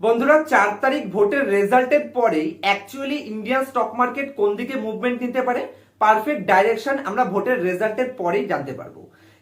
বন্ধুরা, চার তারিখ ভোটের রেজাল্টের পরেই অ্যাকচুয়ালি ইন্ডিয়ান স্টক মার্কেট কোন দিকে মুভমেন্ট নিতে পারে পারফেক্ট ডাইরেকশন আমরা ভোটের রেজাল্টের পরেই জানতে পারব।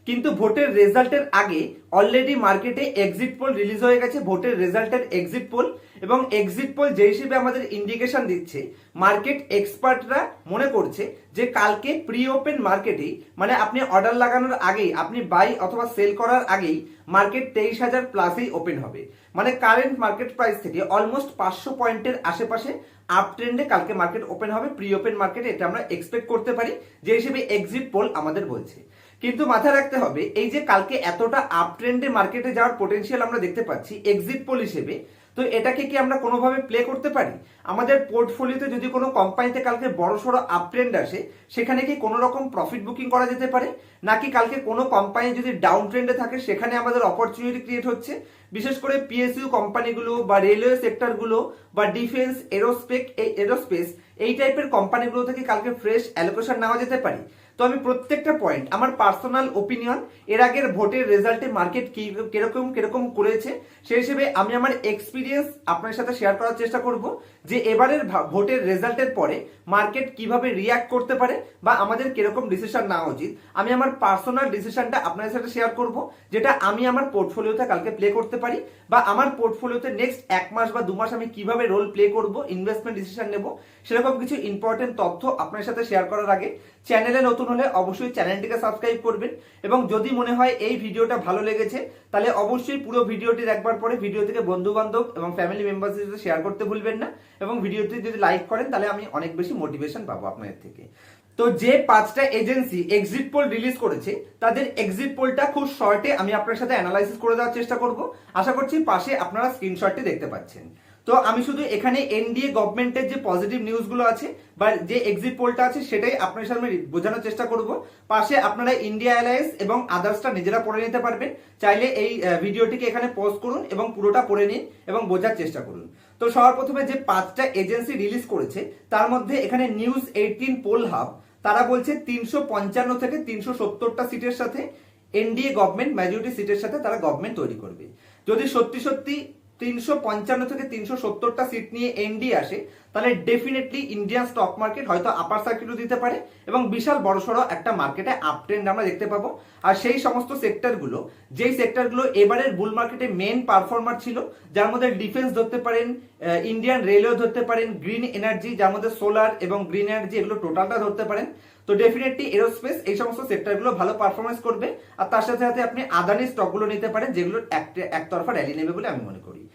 কিন্তু ভোটের রেজাল্টের আগে অলরেডি মার্কেটে এক্সিট পোল রিলিজ হয়ে গেছে, ভোটের রেজাল্টের এক্সিট পোল এবং এক্সিট পোল যে হিসেবে আমাদের ইন্ডিকেশন দিচ্ছে মার্কেট এক্সপার্টরা মনে করছে যে কালকে প্রি ওপেন মার্কেটেই মানে আপনি অর্ডার লাগানোর আগেই, আপনি বাই অথবা সেল করার আগেই মার্কেট তেইশ হাজার প্লাসেই ওপেন হবে। মানে কারেন্ট মার্কেট প্রাইস থেকে অলমোস্ট পাঁচশো পয়েন্টের আশেপাশে আপ ট্রেন্ডে কালকে মার্কেট ওপেন হবে প্রি ওপেন মার্কেটে এটা আমরা এক্সপেক্ট করতে পারি। যে হিসেবে এক্সিট পোল আমাদের বলছে। কিন্তু মাথায় রাখতে হবে, এই যে কালকে এতটা আপ ট্রেন্ডে মার্কেটে যাওয়ার পোটেন্সিয়াল আমরা দেখতে পাচ্ছি এক্সিট পোল হিসেবে তো এটাকে কি আমরা কোনোভাবে প্লে করতে পারি? আমাদের পোর্টফোলিওতে যদি কোনো কোম্পানিতে কালকে বড় সড়ো আপ ট্রেন্ড আসে, সেখানে কি কোনো রকম প্রফিট বুকিং করা যেতে পারে? নাকি কালকে কোনো কোম্পানি যদি ডাউন ট্রেন্ডে থাকে, সেখানে আমাদের অপরচুনিটি ক্রিয়েট হচ্ছে? বিশেষ করে পিএসইউ কোম্পানিগুলো বা রেলওয়ে সেক্টরগুলো বা ডিফেন্স এরোস্পেক এই এরোস্পেস এই টাইপের কোম্পানিগুলো থেকে কালকে ফ্রেশ অ্যালোকেশন নেওয়া যেতে পারে। তো আমি প্রত্যেকটা পয়েন্ট আমার পার্সোনাল ওপিনিয়ন এর আগের ভোটের রেজাল্টে মার্কেট কি, কীরকম কীরকম করেছে, সেই হিসেবে আমি আমার এক্সপিরিয়েন্স আপনার সাথে শেয়ার করার চেষ্টা করব যে এবারের ভোটের রেজাল্টের পরে মার্কেট কীভাবে রিয়াক্ট করতে পারে বা আমাদের কীরকম ডিসিশন নেওয়া উচিত। আমি আমার পার্সোনাল ডিসিশনটা আপনাদের সাথে শেয়ার করব, যেটা আমি আমার পোর্টফোলিওতে কালকে প্লে করতে পারি বা আমার পোর্টফোলিওতে নেক্সট এক মাস বা দু মাস আমি কীভাবে রোল প্লে করব ইনভেস্টমেন্ট ডিসিশন নেব, সেরকম কিছু ইম্পর্টেন্ট তথ্য আপনার সাথে শেয়ার করার আগে চ্যানেলে নতুন হলে অবশ্যই চ্যানেলটিকে সাবস্ক্রাইব করবেন। এবং যদি মনে হয় এই ভিডিওটা ভালো লেগেছে, তাহলে অবশ্যই পুরো ভিডিওটি দেখবার পরে ভিডিও থেকে বন্ধু বান্ধব এবং ফ্যামিলি মেম্বারদের সাথে শেয়ার করতে ভুলবেন না। এবং ভিডিওটি যদি লাইক করেন, তাহলে আমি অনেক বেশি মোটিভেশন পাবো আপনাদের থেকে। তো যে পাঁচটা এজেন্সি এক্সিট পোল রিলিজ করেছে, তাদের এক্সিট পোলটা খুব শর্টে আমি আপনার সাথে অ্যানালাইসিস করে দেওয়ার চেষ্টা করব। আশা করছি পাশে আপনারা স্ক্রিনশটটি দেখতে পাচ্ছেন। তো আমি শুধু এখানে এনডিএ গভর্নমেন্টের যে পজিটিভ নিউজগুলো আছে বা যে এক্সিট পোলটা আছে সেটাই আপনার সামনে বোঝানোর চেষ্টা করব। পাশে আপনারা ইন্ডিয়া অ্যালায়েন্স এবং আদার্সটা নিজেরা পড়ে নিতে পারবেন। চাইলে এই ভিডিওটিকে এখানে পজ করুন এবং পুরোটা পড়ে নিন এবং বোঝার চেষ্টা করুন। তো সবার প্রথমে যে পাঁচটা এজেন্সি রিলিজ করেছে, তার মধ্যে এখানে নিউজ এইটিন পোল হাব তারা বলছে তিনশো পঞ্চান্ন থেকে তিনশো সত্তরটা সিটের সাথে এনডিএ গভর্নমেন্ট মেজরিটি সিটের সাথে তারা গভর্নমেন্ট তৈরি করবে। যদি সত্যি সত্যি তিনশো পঞ্চান্ন থেকে তিনশো সত্তরটা সিট নিয়ে এনডি আসে, তাহলে ডেফিনেটলি ইন্ডিয়ান স্টক মার্কেট হয়তো আপার সার্কিটও দিতে পারে এবং বিশাল বড়সড় একটা মার্কেটে আপ ট্রেন্ড আমরা দেখতে পাবো। আর সেই সমস্ত সেক্টরগুলো যেই সেক্টরগুলো এবারের বুল মার্কেটে মেন পারফর্মার ছিল, যার মধ্যে ডিফেন্স ধরতে পারেন ইন্ডিয়ান রেলওয়ে ধরতে পারেন গ্রিন এনার্জি যার মধ্যে সোলার এবং গ্রিন এনার্জি এগুলো টোটালটা ধরতে পারেন। তো ডেফিনেটলি এরোস্পেস এই সমস্ত সেক্টরগুলো ভালো পারফরমেন্স করবে। আর তার সাথে সাথে আপনি আদানি স্টকগুলো নিতে পারেন যেগুলো এক- একতরফা র্যালি নেবে বলে আমি মনে করি।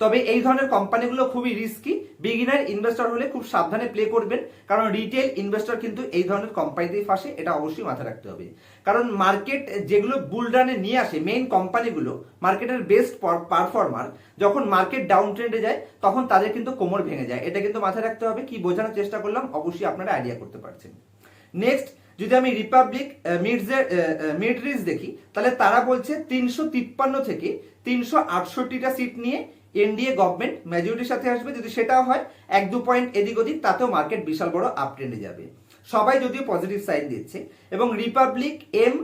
তবে এই ধরনের কোম্পানিগুলো খুবই রিস্কি বিগিনার ইনভেস্টর হলে খুব সাবধানে প্লে করবেন। কারণ রিটেল ইনভেস্টর কিন্তু এই ধরনের কোম্পানিতেই ফাঁসে, এটা অবশ্যই মাথায় রাখতে হবে। কারণ মার্কেট যেগুলো বুল রানে নিয়ে আসে মেইন কোম্পানিগুলো মার্কেটের বেস্ট পারফর্মার যখন মার্কেট ডাউন ট্রেন্ডে যায়, তখন তাদের কিন্তু কোমর ভেঙে যায়। এটা কিন্তু মাথায় রাখতে হবে, কি বোঝানোর চেষ্টা করলাম, অবশ্যই আপনারা আইডিয়া করতে পারছেন। নেক্সট যদি আমি রিপাবলিক মিডজের মিডরিজ দেখি, তাহলে তারা বলছে তিনশো তিপ্পান্ন থেকে তিনশো আটষট্টিটা সিট নিয়ে এনডিএ গভর্নমেন্ট মেজরিটির সাথে আসবে, যদি সেটাও হয়, এক দু পয়েন্ট এদিক ওদিক, তাতেও মার্কেট বিশাল বড় আপ ট্রেন্ডে যাবে। সবাই যদিও পজিটিভ সাইন দিচ্ছে, এবং Republic M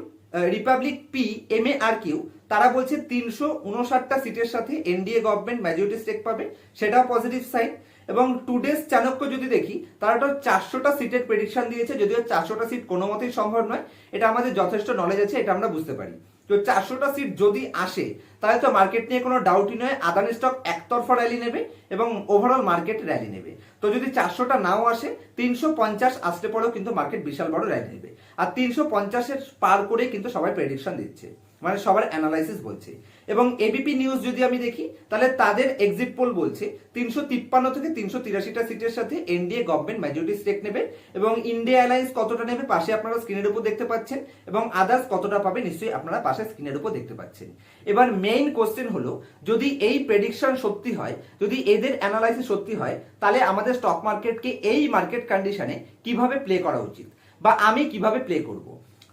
Republic P M A R Q তারা বলছে তিনশো উনষাটটা সিটের সাথে এনডিএ গভর্নমেন্ট মেজরিটি স্টেক পাবে, সেটাও পজিটিভ সাইন এবং টুডেস চাণক্য যদি দেখি তারা তো চারশোটা সিটের প্রেডিকশন দিয়েছে, যদিও চারশোটা সিট কোনো মতেই সম্ভব নয়, এটা আমাদের যথেষ্ট নলেজ আছে, এটা আমরা বুঝতে পারি। তো চারশোটা সিট যদি আসে, তাহলে তো মার্কেট নিয়ে কোনো ডাউটই নয় আদানি স্টক একতরফা র্যালি নেবে এবং ওভারঅল মার্কেট র্যালি নেবে। তো যদি চারশোটা নাও আসে, তিনশো পঞ্চাশ আসতে পরেও কিন্তু মার্কেট বিশাল বড় র্যালি নেবে। আর তিনশো পঞ্চাশের পার করে কিন্তু সবাই প্রেডিকশন দিচ্ছে। মানে সবার অ্যানালাইসিস বলছে। এবং এবিপি নিউজ যদি আমি দেখি, তাহলে তাদের এক্সিট পোল বলছে তিনশো তিপ্পান্ন থেকে তিনশো তিরাশিটা সিটের সাথে এনডিএ গভর্নমেন্ট মেজরিটি স্টেক নেবে এবং ইন্ডিয়া অ্যালায়েন্স কতটা নেবে পাশে আপনারা স্ক্রিনের উপর দেখতে পাচ্ছেন এবং আদার্স কতটা পাবে নিশ্চয়ই আপনারা পাশে স্ক্রিনের উপর দেখতে পাচ্ছেন। এবার মেইন কোশ্চেন হলো, যদি এই প্রেডিকশন সত্যি হয়, যদি এদের অ্যানালাইসিস সত্যি হয়, তাহলে আমাদের স্টক মার্কেটকে এই মার্কেট কন্ডিশনে কীভাবে প্লে করা উচিত? বা আমি কীভাবে প্লে করব?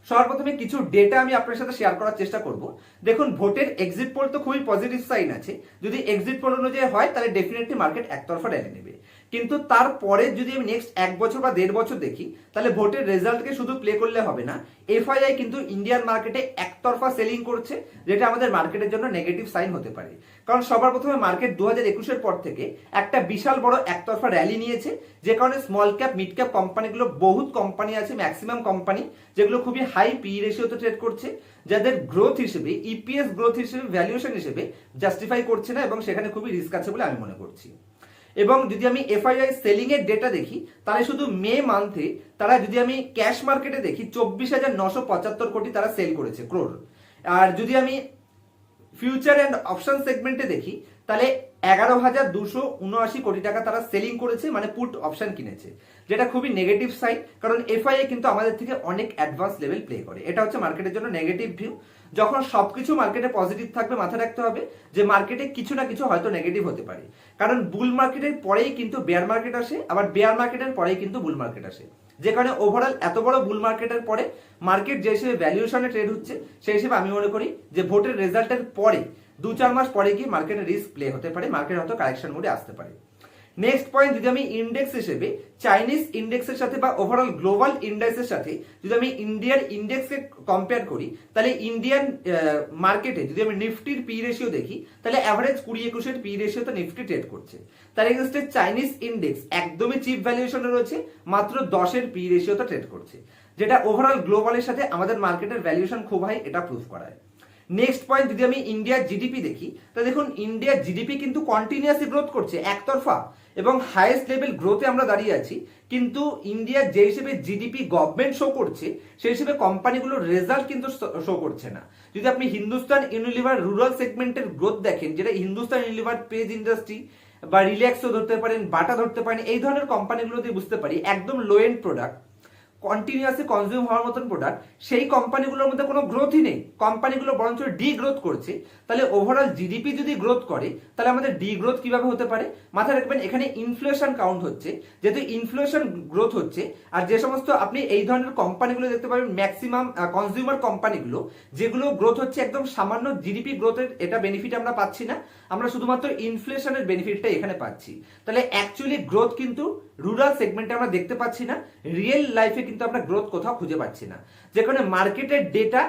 সর্বপ্রথমে কিছু ডেটা আমি আপনার সাথে শেয়ার করার চেষ্টা করব। দেখুন ভোটের এক্সিট পোল তো খুবই পজিটিভ সাইন আছে। যদি এক্সিট পোল অনুযায়ী হয়, তাহলে ডেফিনেটলি মার্কেট একতরফা র্যালি নেবে। কিন্তু তারপরে যদি আমি নেক্সট এক বছর বা দেড় বছর দেখি, তাহলে ভোটের রেজাল্টকে শুধু প্লে করলে হবে না। এফআইআই কিন্তু ইন্ডিয়ান মার্কেটে একতরফা সেলিং করছে, যেটা আমাদের মার্কেটের জন্য নেগেটিভ সাইন হতে পারে। কারণ সবার প্রথমে মার্কেট দু হাজার একুশের পর থেকে একটা বিশাল বড় একতরফা র্যালি নিয়েছে, যে কারণে স্মল ক্যাপ মিড ক্যাপ কোম্পানিগুলো বহুত কোম্পানি আছে ম্যাক্সিমাম কোম্পানি যেগুলো খুবই হাই পি রেশিওতে ট্রেড করছে, যাদের গ্রোথ হিসেবে ইপিএস গ্রোথ হিসেবে ভ্যালুয়েশন হিসেবে জাস্টিফাই করছে না এবং সেখানে খুবই রিস্ক আছে বলে আমি মনে করছি। এবং যদি আমি এফআইআই সেলিং এর ডেটা দেখি, তাহলে শুধু মে মান্থে তারা যদি আমি ক্যাশ মার্কেটে দেখি, চব্বিশ হাজার নশো পঁচাত্তর কোটি তারা সেল করেছে ক্রোর আর যদি আমি ফিউচার অ্যান্ড অপশন সেগমেন্টে দেখি, তাহলে এগারো হাজার দুশো উনআশি কোটি টাকা তারা সেলিং করেছে মানে পুট অপশন কিনেছে। যেটা খুবই নেগেটিভ সাইড কারণ এফআইআই কিন্তু আমাদের থেকে অনেক অ্যাডভান্স লেভেল প্লে করে। এটা হচ্ছে মার্কেটের জন্য নেগেটিভ ভিউ যখন সবকিছু মার্কেটে পজিটিভ থাকবে, মাথায় রাখতে হবে যে মার্কেটে কিছু না কিছু হয়তো নেগেটিভ হতে পারে। কারণ বুল মার্কেটের পরেই কিন্তু বেয়ার মার্কেট আসে, আবার বেয়ার মার্কেটের পরেই কিন্তু বুল মার্কেট আসে। যে কারণে ওভারঅল এত বড় বুল মার্কেটের পরে মার্কেট যে হিসেবে ভ্যালুয়েশনে ট্রেড হচ্ছে, সেই হিসেবে আমি মনে করি যে ভোটের রেজাল্টের পরে, দু চার মাস পরে গিয়ে মার্কেটে রিস্ক প্লে হতে পারে মার্কেট হয়তো কারেকশন মোডে আসতে পারে। নেক্সট পয়েন্ট যদি আমি ইন্ডেক্স হিসেবে চাইনিজ ইন্ডেক্সের সাথে বা ওভারঅল গ্লোবাল ইন্ডেক্সের সাথে যদি আমি ইন্ডিয়ান ইন্ডেক্সকে কম্পেয়ার করি, তাহলে ইন্ডিয়ান মার্কেটে যদি আমি নিফটির পি রেশিও দেখি, তাহলে অ্যাভারেজ কুড়ি একুশের পি রেশিওতে নিফটি ট্রেড করছে। তার এগেনস্টে চাইনিজ ইন্ডেক্স একদমই চিপ ভ্যালুয়েশনে রয়েছে, মাত্র দশের পি রেশিওতে ট্রেড করছে। যেটা ওভারঅল গ্লোবালের সাথে আমাদের মার্কেটের ভ্যালুয়েশন খুব হাই এটা প্রুভ করায় নেক্সট পয়েন্ট যদি আমি ইন্ডিয়ার জিডিপি দেখি তা দেখুন ইন্ডিয়ার জিডিপি কিন্তু কন্টিনিউয়াসলি গ্রোথ করছে, একতরফা। এবং হায়েস্ট লেভেল গ্রোথে আমরা দাঁড়িয়ে আছি। কিন্তু ইন্ডিয়া যে হিসেবে জিডিপি গভর্নমেন্ট শো করছে, সেই হিসেবে কোম্পানিগুলোর রেজাল্ট কিন্তু শো করছে না। যদি আপনি হিন্দুস্তান ইউনিলিভার রুরাল সেগমেন্টের গ্রোথ দেখেন, যেটা হিন্দুস্তান ইউনিলিভার পেজ ইন্ডাস্ট্রি বা রিল্যাক্সও ধরতে পারেন, বাটা ধরতে পারেন, এই ধরনের কোম্পানিগুলো দিয়ে বুঝতে পারি, একদম low end product continuously consume হওয়ার মতন প্রোডাক্ট সেই কোম্পানিগুলোর মধ্যে কোনো গ্রোথই নেই। কোম্পানিগুলো বরঞ্চ ডি গ্রোথ করছে। তাহলে ওভারঅল জিডিপি যদি গ্রোথ করে, তাহলে আমাদের ডি গ্রোথ কীভাবে হতে পারে? মাথায় রাখবেন, এখানে ইনফ্লেশন কাউন্ট হচ্ছে। যেহেতু ইনফ্লেশন গ্রোথ হচ্ছে, আর যে সমস্ত আপনি এই ধরনের কোম্পানিগুলো দেখতে পাবেন ম্যাক্সিমাম কনজিউমার কোম্পানিগুলো যেগুলো গ্রোথ হচ্ছে একদম সামান্য জিডিপি গ্রোথের এটা বেনিফিট আমরা পাচ্ছি না। আমরা শুধুমাত্র ইনফ্লেশনের বেনিফিটটা এখানে পাচ্ছি। তাহলে অ্যাকচুয়ালি গ্রোথ কিন্তু রুরাল সেগমেন্টে আমরা দেখতে পাচ্ছি না রিয়েল লাইফে কিন্তু আমরা গ্রোথ কোথাও খুঁজে পাচ্ছি না। যেখানে মার্কেটের ডেটা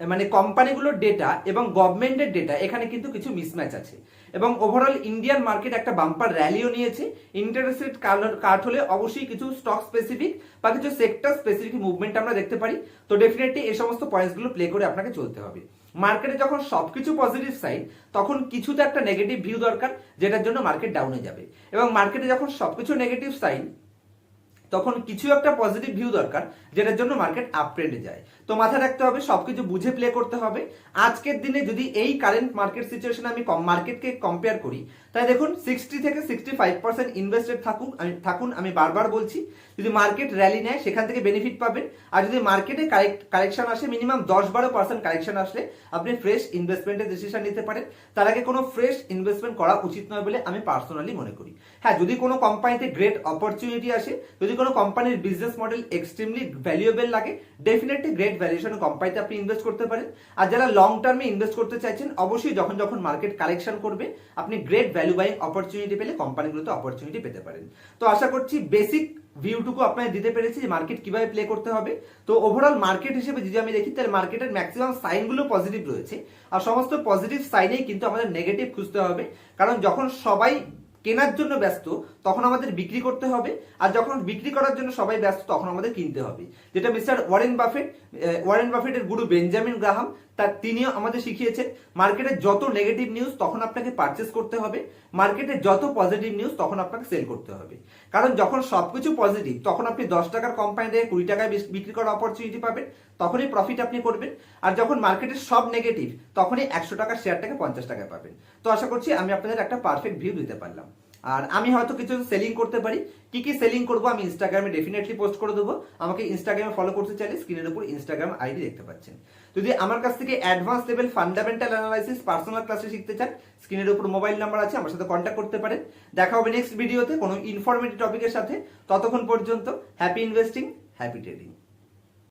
মানে কোম্পানিগুলোর ডেটা এবং গভর্নমেন্টের ডেটা এখানে কিন্তু কিছু মিসম্যাচ আছে। এবং ওভারঅল ইন্ডিয়ান মার্কেট একটা বাম্পার র্যালিও নিয়েছে। ইন্টারেস্ট রেট কাট হলে অবশ্যই কিছু স্টক স্পেসিফিক বা কিছু সেক্টর স্পেসিফিক মুভমেন্ট আমরা দেখতে পারি। তো ডেফিনেটলি এই সমস্ত পয়েন্টসগুলো প্লে করে আপনাকে চলতে হবে। মার্কেটে যখন সবকিছু পজিটিভ সাইড তখন কিছু তো একটা নেগেটিভ ভিউ দরকার, যেটার জন্য মার্কেট ডাউনে যাবে। এবং মার্কেটে যখন সবকিছু নেগেটিভ সাইন তখন কিছু একটা পজিটিভ ভিউ দরকার, যেটার জন্য মার্কেট আপ ট্রেন্ডে যায়। তো মাথায় রাখতে হবে, সবকিছু বুঝে প্লে করতে হবে। আজকের দিনে যদি এই কারেন্ট মার্কেট সিচুয়েশনে আমি মার্কেটকে কম্পেয়ার করি তাই দেখুন সিক্সটি থেকে সিক্সটি ফাইভ পার্সেন্ট ইনভেস্টেড থাকুন আমি থাকুন, আমি বারবার বলছি, যদি মার্কেট র্যালি নেয়, সেখান থেকে বেনিফিট পাবেন। আর যদি মার্কেটে কারেক্ট কারেকশন আসে মিনিমাম দশ বারো পার্সেন্ট কারেকশন আসলে আপনি ফ্রেশ ইনভেস্টমেন্টের ডিসিশন নিতে পারেন। তার আগে কোনো ফ্রেশ ইনভেস্টমেন্ট করা উচিত নয় বলে আমি পার্সোনালি মনে করি। হ্যাঁ যদি কোনো কোম্পানিতে গ্রেট অপরচুনিটি আসে, যদি কোনো কোম্পানির বিজনেস মডেল এক্সট্রিমলি ভ্যালুয়েবল লাগে ডেফিনেটলি গ্রেট ভ্যালুয়েশন কোম্পানিতে আপনি ইনভেস্ট করতে পারেন। আর যারা লং টার্মে ইনভেস্ট করতে চাইছেন, অবশ্যই যখন যখন মার্কেট কালেকশন করবে, আপনি গ্রেট ভ্যালু বাইং অপরচুনিটি পেলে কোম্পানিগুলোতে অপরচুনিটি পেতে পারেন। তো আশা করছি বেসিক ভিউটুকু আপনাকে দিতে পেরেছি যে মার্কেট কীভাবে প্লে করতে হবে। তো ওভারঅল মার্কেট হিসেবে যদি আমি দেখি, তাহলে মার্কেটের ম্যাক্সিমাম সাইনগুলো পজিটিভ রয়েছে। আর সমস্ত পজিটিভ সাইনেই কিন্তু আমাদের নেগেটিভ খুঁজতে হবে। কারণ যখন সবাই কেনার জন্য ব্যস্ত, তখন আমাদের বিক্রি করতে হবে। আর যখন বিক্রি করার জন্য সবাই ব্যস্ত, তখন আমাদের কিনতে হবে। যেটা মিস্টার ওয়ারেন বাফেট ওয়ারেন বাফেটের গুরু বেঞ্জামিন গ্রাহাম তার তিনিও আমাদের শিখিয়েছেন। মার্কেটে যত নেগেটিভ নিউজ তখন আপনাকে পারচেস করতে হবে। মার্কেটে যত পজিটিভ নিউজ তখন আপনাকে সেল করতে হবে। কারণ যখন সবকিছু পজিটিভ তখন আপনি দশ টাকার কোম্পানি থেকে কুড়ি টাকায় বিক্রি করার অপরচুনিটি পাবেন। তখনই প্রফিট আপনি করবেন। আর যখন মার্কেটের সব নেগেটিভ তখনই একশো টাকার শেয়ারটাকে পঞ্চাশ টাকায় পাবেন। তো আশা করছি আমি আপনাদের একটা পারফেক্ট ভিউ দিতে পারলাম। আর আমি হয়তো কিছু সেলিং করতে পারি। কি কি সেলিং করব আমি ইনস্টাগ্রামে ডেফিনেটলি পোস্ট করে দেবো। আমাকে ইনস্টাগ্রামে ফলো করতে চাইলে স্ক্রিনের উপর ইনস্টাগ্রাম আইডি দেখতে পাচ্ছেন। যদি আমার কাছ থেকে advance level fundamental analysis personal ক্লাসে শিখতে চান স্ক্রিনের উপর মোবাইল নাম্বার আছে, আমার সাথে কন্ট্যাক্ট করতে পারেন। দেখা হবে নেক্সট ভিডিওতে কোনো ইনফরমেটিভ টপিকের সাথে। ততক্ষণ পর্যন্ত হ্যাপি ইনভেস্টিং হ্যাপি ট্রেডিং